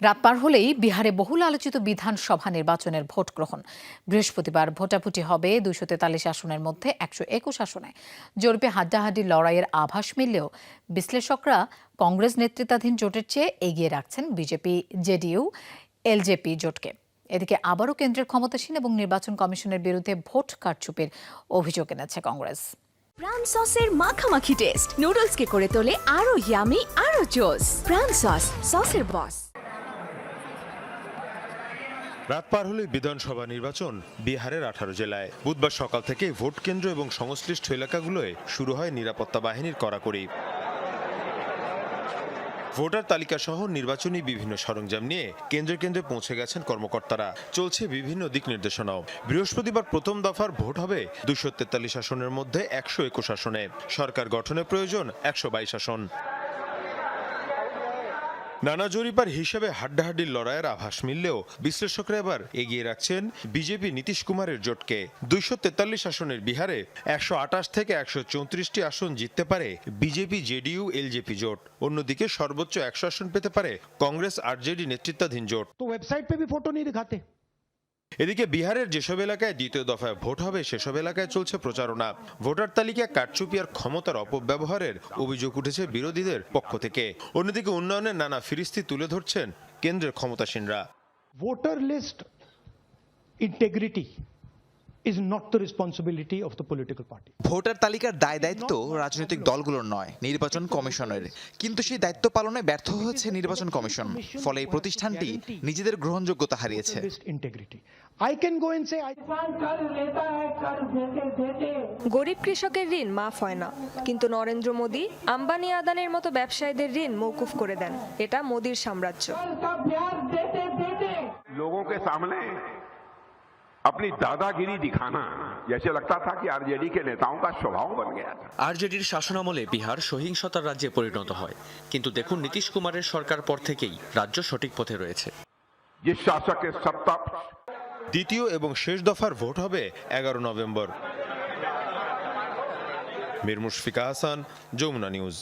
রাত পার হলেই বিহারে বহুল আলোচিত বিধানসভা নির্বাচনের ভোট গ্রহণ। বৃহস্পতিবার ভোটাভুটি হবে দুইশো তেতাল্লিশ আসনের মধ্যে একশো একুশ আসনে। জরিপে হাড্ডাহাড্ডি লড়াইয়ের আভাস মিললেও বিশ্লেষকরা কংগ্রেস নেতৃত্বাধীন জোটের চেয়ে এগিয়ে রাখছেন বিজেপি, জেডিইউ, এলজেপি জোটকে। এদিকে আবারও কেন্দ্রের ক্ষমতাসীন এবং নির্বাচন কমিশনের বিরুদ্ধে ভোট কারচুপির অভিযোগ এনেছে কংগ্রেস। প্রাণ সসের মাখামাখি টেস্ট। নুডলসকে করে তোলে আরও ইয়ামি আরও জোস প্রাণ সস, সসের বস রাত পার হলে বিধানসভা নির্বাচন বিহারের আঠারো জেলায়। বুধবার সকাল থেকে ভোট কেন্দ্র এবং সংশ্লিষ্ট এলাকাগুলোয় শুরু হয় নিরাপত্তা বাহিনীর কড়াকড়ি। ভোটার তালিকা সহ নির্বাচনী বিভিন্ন সরঞ্জাম নিয়ে কেন্দ্রে কেন্দ্রে পৌঁছে গেছেন কর্মকর্তারা। চলছে বিভিন্ন দিক নির্দেশনাও। বৃহস্পতিবার প্রথম দফার ভোট হবে দুশো তেতাল্লিশ আসনের মধ্যে একশো একুশ আসনে। সরকার গঠনের প্রয়োজন একশো বাইশ আসন। নানা জরিপার হিসেবে হাড্ডাহাড্ডির লড়াইয়ের আভাস মিললেও বিশ্লেষকরা এবার এগিয়ে রাখছেন বিজেপি নীতিশ কুমারের জোটকে। দুইশো তেতাল্লিশ আসনের বিহারে একশো আটাশ থেকে একশো চৌত্রিশটি আসন জিততে পারে বিজেপি জেডিইউ, এলজেপি জোট। অন্যদিকে সর্বোচ্চ একশো আসন পেতে পারে কংগ্রেস আরজেডি নেতৃত্বাধীন জোট। তো ওয়েবসাইট পে ফটো নিয়ে দেখাতে এদিকে বিহারের যেসব এলাকায় দ্বিতীয় দফায় ভোট হবে, সেসব এলাকায় চলছে প্রচারণা। ভোটার তালিকা আর ক্ষমতার অপব্যবহারের অভিযোগ উঠেছে বিরোধীদের পক্ষ থেকে। অন্যদিকে উন্নয়নের নানা ফিরিস্তি তুলে ধরছেন কেন্দ্রের ক্ষমতাসীনরা। Voter list integrity not responsibility of the political party voter তালিকার দায় দায়িত্ব রাজনৈতিক দলগুলোর নয় নির্বাচন কমিশনের। কিন্তু সেই দায়িত্ব পালনে ব্যর্থ হয়েছে নির্বাচন কমিশন। ফলে এই প্রতিষ্ঠানটি নিজেদের গ্রহণযোগ্যতা হারিয়েছে। গরিব কৃষকের ঋণ মাফ হয় না। কিন্তু নরেন্দ্র মোদী আম্বানি আদানের মতো ব্যবসায়ীদের ঋণ মৌকুফ করে দেন। এটা মোদীর সাম্রাজ্য। লোগোকে সামনে अपनी दादागिरी दिखाना जैसे लगता था कि आरजेडी के नेताओं का स्वभाव बन गया था আরজেডির শাসনামলে বিহার সহিংসতার রাজ্যে পরিণত হয় কিন্তু দেখুন নীতিশ কুমারের সরকার পর থেকেই রাজ্য সঠিক পথে রয়েছে जिस शासक के सत्ता দ্বিতীয় এবং শেষ দফার ভোট হবে এগারো নভেম্বর মীর মুশফিকা হাসান যমুনা নিউজ